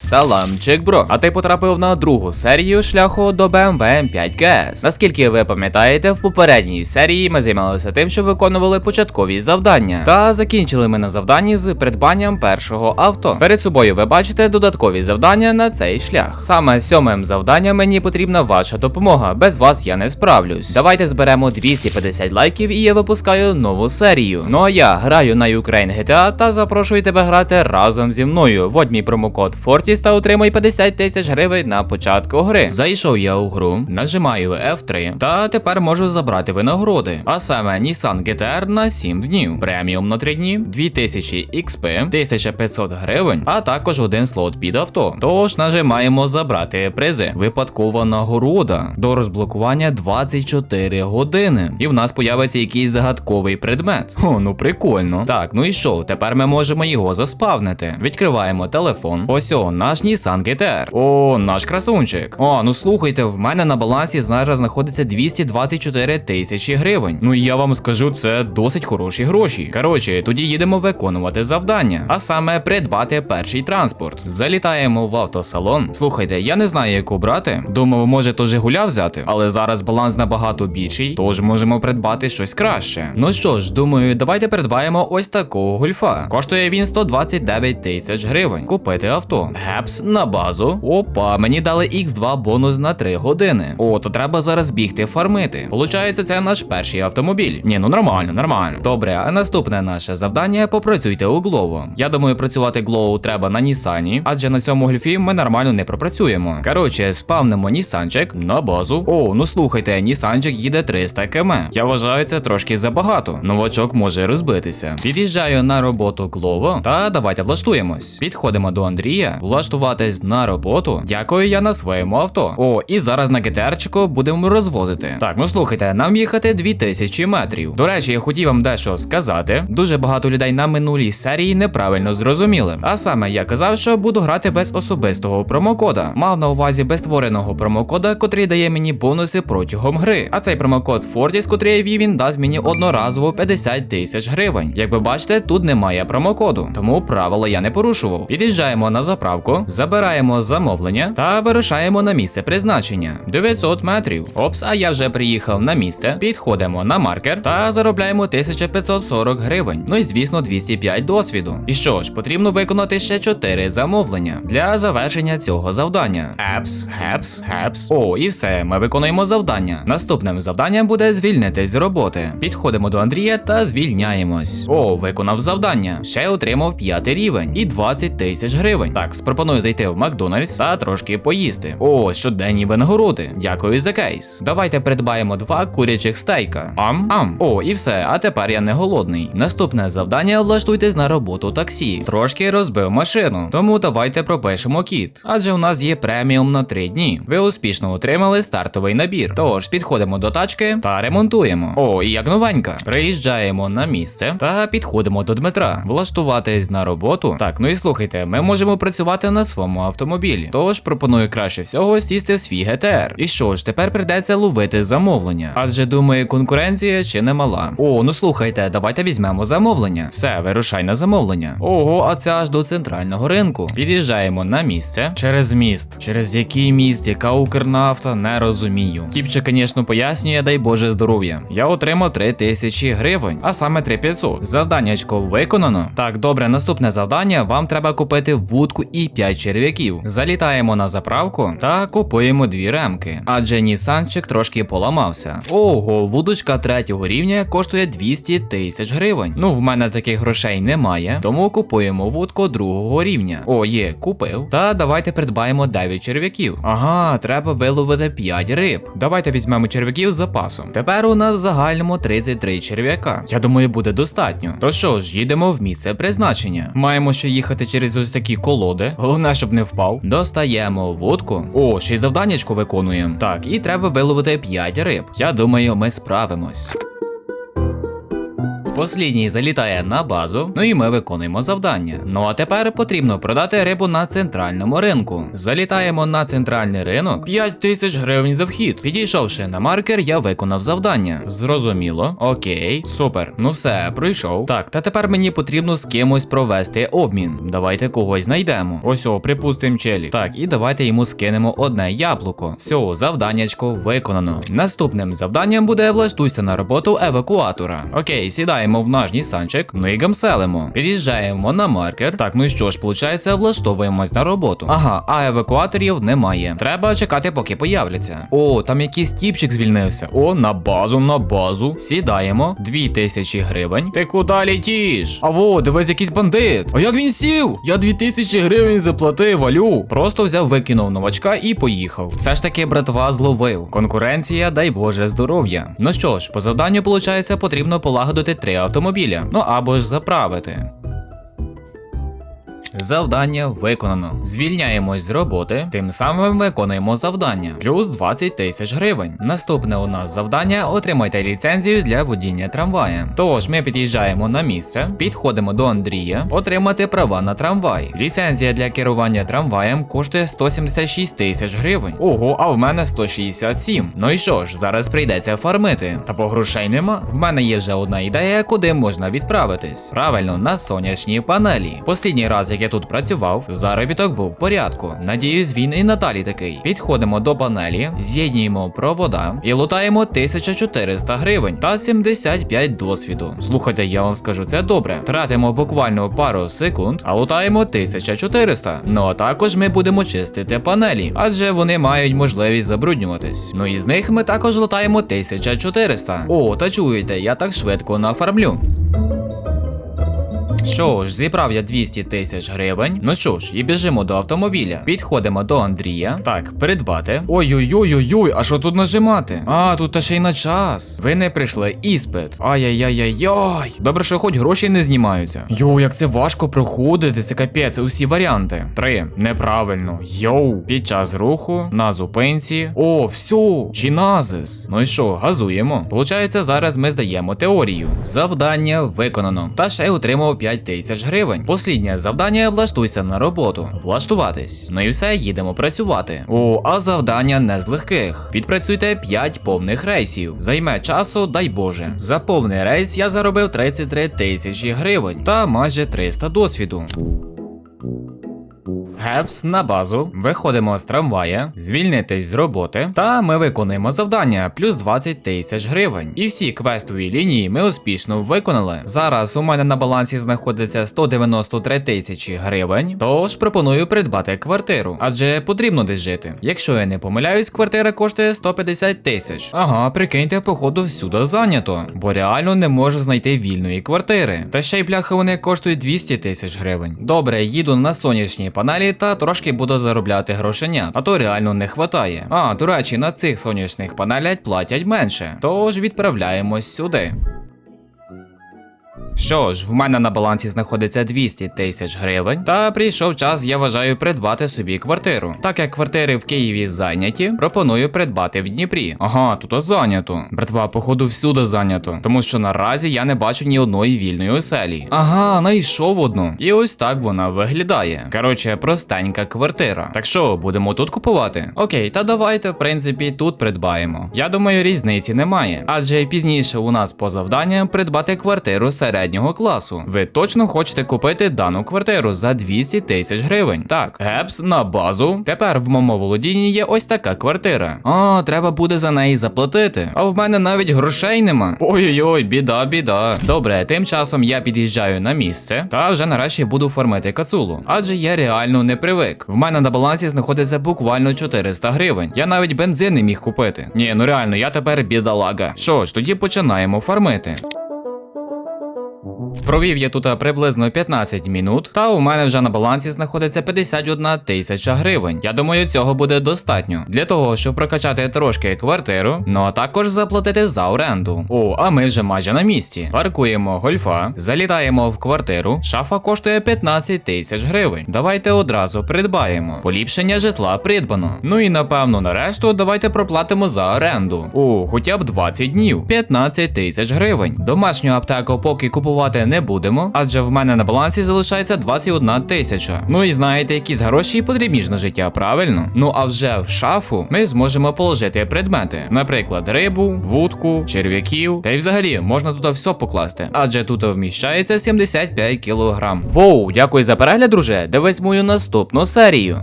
Саламчик, бро. А ти потрапив на другу серію шляху до BMW M5 GS. Наскільки ви пам'ятаєте, в попередній серії ми займалися тим, що виконували початкові завдання. Та закінчили ми на завданні з придбанням першого авто. Перед собою ви бачите додаткові завдання на цей шлях. Саме сьомим завданням мені потрібна ваша допомога. Без вас я не справлюсь. Давайте зберемо 250 лайків і я випускаю нову серію. Ну а я граю на Ukraine GTA та запрошую тебе грати разом зі мною. Вводь мій промокод Fortis та отримай 50 тисяч гривень на початку гри. Зайшов я у гру, нажимаю F3 та тепер можу забрати винагороди. А саме Nissan GTR на 7 днів, преміум на 3 дні, 2000 XP, 1500 гривень, а також один слот під авто. Тож нажимаємо забрати призи. Випадкова нагорода до розблокування 24 години. І в нас появиться якийсь загадковий предмет. О, ну прикольно. Так, ну і що? Тепер ми можемо його заспавнити. Відкриваємо телефон. Ось о, наш Nissan GTR. О, наш красунчик. О, ну слухайте, в мене на балансі зараз знаходиться 224 тисячі гривень. Ну і я вам скажу, це досить хороші гроші. Коротше, тоді їдемо виконувати завдання, а саме придбати перший транспорт. Залітаємо в автосалон. Слухайте, я не знаю, яку брати. Думав, може то Жигуля взяти, але зараз баланс набагато більший, тож можемо придбати щось краще. Ну що ж, думаю, давайте придбаємо ось такого гольфа. Коштує він 129 тисяч гривень. Купити авто. Гепс на базу. Опа, мені дали X2 бонус на 3 години. О, то треба зараз бігти фармити. Получається, це наш перший автомобіль. Ні, ну нормально, нормально. Добре, а наступне наше завдання попрацюйте у Глово. Я думаю, працювати Глоу треба на Нісані, адже на цьому гольфі ми нормально не пропрацюємо. Коротше, спавнимо Нісанчик на базу. О, ну слухайте, Нісанчик їде 300 км. Я вважаю це трошки забагато. Новачок може розбитися. Під'їжджаю на роботу Глово та давайте влаштуємось. Підходимо до Андрія, влаштуватись на роботу. Дякую я на своєму авто. О, і зараз на ГТРчику будемо розвозити. Так, ну слухайте, нам їхати 2000 метрів. До речі, я хотів вам дещо сказати. Дуже багато людей на минулій серії неправильно зрозуміли. А саме я казав, що буду грати без особистого промокода. Мав на увазі без створеного промокода, котрий дає мені бонуси протягом гри. А цей промокод Fortis, котрий я ввів, він дасть мені одноразово 50 тисяч гривень. Як ви бачите, тут немає промокоду, тому правила я не порушував. Під'їжджаємо на заправку, забираємо замовлення та вирушаємо на місце призначення. 900 метрів. Опс, а я вже приїхав на місце. Підходимо на маркер та заробляємо 1540 гривень. Ну і звісно, 205 досвіду. І що ж, потрібно виконати ще 4 замовлення для завершення цього завдання. Епс, гепс, гепс. О, і все, ми виконуємо завдання. Наступним завданням буде звільнитись з роботи. Підходимо до Андрія та звільняємось. О, виконав завдання. Ще отримав 5 рівень і 20 тисяч гривень. Так, пропоную зайти в Макдональдс та трошки поїсти. О, щоденні винагороди. Дякую за кейс. Давайте придбаємо два курячих стейка. Ам, ам. О, і все. А тепер я не голодний. Наступне завдання влаштуйтесь на роботу таксі. Трошки розбив машину. Тому давайте пропишемо кіт. Адже у нас є преміум на 3 дні. Ви успішно отримали стартовий набір. Тож підходимо до тачки та ремонтуємо. О, і як новенька. Приїжджаємо на місце та підходимо до Дмитра. Влаштуватись на роботу. Так, ну і слухайте, ми можемо працювати на своєму автомобілі. Тож пропоную краще всього сісти в свій ГТР. І що ж, тепер прийдеться ловити замовлення. Адже думаю, конкуренція ще не мала. О, ну слухайте, давайте візьмемо замовлення. Все, вирушай на замовлення. Ого, а це аж до центрального ринку. Під'їжджаємо на місце через міст. Через який міст, яка Укрнафта, не розумію. Тіпче, звісно, пояснює, дай Боже здоров'я. Я отримав 3000 гривень, а саме 3500. Завданнячко виконано. Так, добре, наступне завдання. Вам треба купити вудку і 5 черв'яків. Залітаємо на заправку та купуємо дві ремки. Адже Нісанчик трошки поламався. Ого, вудочка третього рівня коштує 200 тисяч гривень. Ну, в мене таких грошей немає, тому купуємо вудку другого рівня. О, є, купив. Та давайте придбаємо 9 черв'яків. Ага, треба виловити 5 риб. Давайте візьмемо черв'яків з запасом. Тепер у нас в загальному 33 черв'яка. Я думаю, буде достатньо. То що ж, їдемо в місце призначення. Маємо ще їхати через ось такі колоди. Головне, щоб не впав. Достаємо вудку. О, ще й завданнячко виконуємо. Так, і треба виловити 5 риб. Я думаю, ми справимось. Послідній залітає на базу, ну і ми виконуємо завдання. Ну а тепер потрібно продати рибу на центральному ринку. Залітаємо на центральний ринок. 5 тисяч гривень за вхід. Підійшовши на маркер, я виконав завдання. Зрозуміло. Окей, супер. Ну все, пройшов. Так, та тепер мені потрібно з кимось провести обмін. Давайте когось знайдемо. Ось о, припустим челі. Так, і давайте йому скинемо одне яблуко. Все, завданнячко виконано. Наступним завданням буде влаштуйся на роботу евакуатора. Окей, сідаємо в наш нісанчик, ну і гамселимо. Під'їжджаємо на маркер. Так, ну і що ж, виходить, влаштовуємось на роботу. Ага, а евакуаторів немає. Треба чекати, поки появляться. О, там якийсь тіпчик звільнився. О, на базу, на базу. Сідаємо. Дві тисячі гривень. Ти куди літіш? А во, дивись, якийсь бандит. А як він сів? Я дві тисячі гривень заплатив, алю. Просто взяв, викинув новачка і поїхав. Все ж таки, братва, зловив. Конкуренція, дай Боже, здоров'я. Ну що ж, по завданню, виходить, потрібно полагодити три автомобіля. Ну або ж заправити. Завдання виконано. Звільняємось з роботи, тим самим виконуємо завдання. Плюс 20 тисяч гривень. Наступне у нас завдання отримайте ліцензію для водіння трамвая. Тож ми під'їжджаємо на місце, підходимо до Андрія, отримати права на трамвай. Ліцензія для керування трамваєм коштує 176 тисяч гривень. Ого, а в мене 167. Ну і що ж, зараз прийдеться фармити. Та по грошей нема. В мене є вже одна ідея, куди можна відправитись. Правильно, на сонячні панелі. Послідній раз, як я тут працював, заробіток був в порядку. Надіюсь, він і надалі такий. Підходимо до панелі, з'єднуємо провода і лутаємо 1400 гривень та 75 досвіду. Слухайте, я вам скажу, це добре. Тратимо буквально пару секунд, а лутаємо 1400. Ну а також ми будемо чистити панелі, адже вони мають можливість забруднюватись. Ну і з них ми також лутаємо 1400. О, та чуєте, я так швидко нафармлю. Що ж, зібрав я 200 тисяч гривень. Ну що ж, і біжимо до автомобіля. Підходимо до Андрія. Так, придбати. Ой-ой-ой-ой-ой, а що тут нажимати? А, тут та ще й на час. Ви не прийшли іспит. Ай-яй-яй-яй-яй. Добре, що хоч гроші не знімаються. Йоу, як це важко проходити, це капець, усі варіанти. Три. Неправильно. Йоу. Під час руху, на зупинці. О, все, чиназис. Ну і що, газуємо. Получається, зараз ми здаємо теорію. Завдання виконано. Та ще й отримав 5 тисяч гривень. Посліднє завдання влаштуйся на роботу. Влаштуватись. Ну і все, їдемо працювати. О, а завдання не з легких. Відпрацюйте 5 повних рейсів. Займе часу, дай Боже. За повний рейс я заробив 33 тисячі гривень та майже 300 досвіду. Гепс на базу, виходимо з трамвая, звільнитись з роботи, та ми виконуємо завдання плюс 20 тисяч гривень. І всі квестові лінії ми успішно виконали. Зараз у мене на балансі знаходиться 193 тисячі гривень, тож пропоную придбати квартиру, адже потрібно десь жити. Якщо я не помиляюсь, квартира коштує 150 тисяч. Ага, прикиньте, походу всюди зайнято, бо реально не можу знайти вільної квартири. Та ще й бляха вони коштують 200 тисяч гривень. Добре, їду на сонячні панелі та трошки буду заробляти грошенят, а то реально не хватає. А, до речі, на цих сонячних панелях платять менше, тож відправляємось сюди. Що ж, в мене на балансі знаходиться 200 тисяч гривень, та прийшов час, я вважаю, придбати собі квартиру. Так як квартири в Києві зайняті, пропоную придбати в Дніпрі. Ага, тут зайнято. Братва, походу, всюди зайнято, тому що наразі я не бачу ні одної вільної оселі. Ага, знайшов одну. І ось так вона виглядає. Коротше, простенька квартира. Так що, будемо тут купувати? Окей, та давайте, в принципі, тут придбаємо. Я думаю, різниці немає. Адже пізніше у нас по завданням придбати квартиру середнього класу. Ви точно хочете купити дану квартиру за 200 тисяч гривень. Так, гепс на базу. Тепер в моєму володінні є ось така квартира. А, треба буде за неї заплатити. А в мене навіть грошей нема. Ой-ой-ой, біда, біда. Добре, тим часом я під'їжджаю на місце та вже нарешті буду формити кацулу. Адже я реально не привик. В мене на балансі знаходиться буквально 400 гривень. Я навіть бензин не міг купити. Ні, ну реально, я тепер бідолага. Що ж, тоді починаємо фармити. Провів я тут приблизно 15 минут, та у мене вже на балансі знаходиться 51 тисяча гривень. Я думаю, цього буде достатньо для того, щоб прокачати трошки квартиру, ну а також заплатити за оренду. О, а ми вже майже на місці. Паркуємо гольфа, залітаємо в квартиру. Шафа коштує 15 тисяч гривень. Давайте одразу придбаємо. Поліпшення житла придбано. Ну і напевно на решту давайте проплатимо за оренду. О, хоча б 20 днів, 15 тисяч гривень. Домашню аптеку поки купувати не будемо, адже в мене на балансі залишається 21 тисяча. Ну і знаєте, якісь гроші і потрібні ж на життя, правильно? Ну а вже в шафу ми зможемо положити предмети, наприклад, рибу, вудку, черв'яків. Та й взагалі можна тут все покласти, адже тут вміщається 75 кілограм. Воу, дякую за перегляд, друже. Дивись мою наступну серію.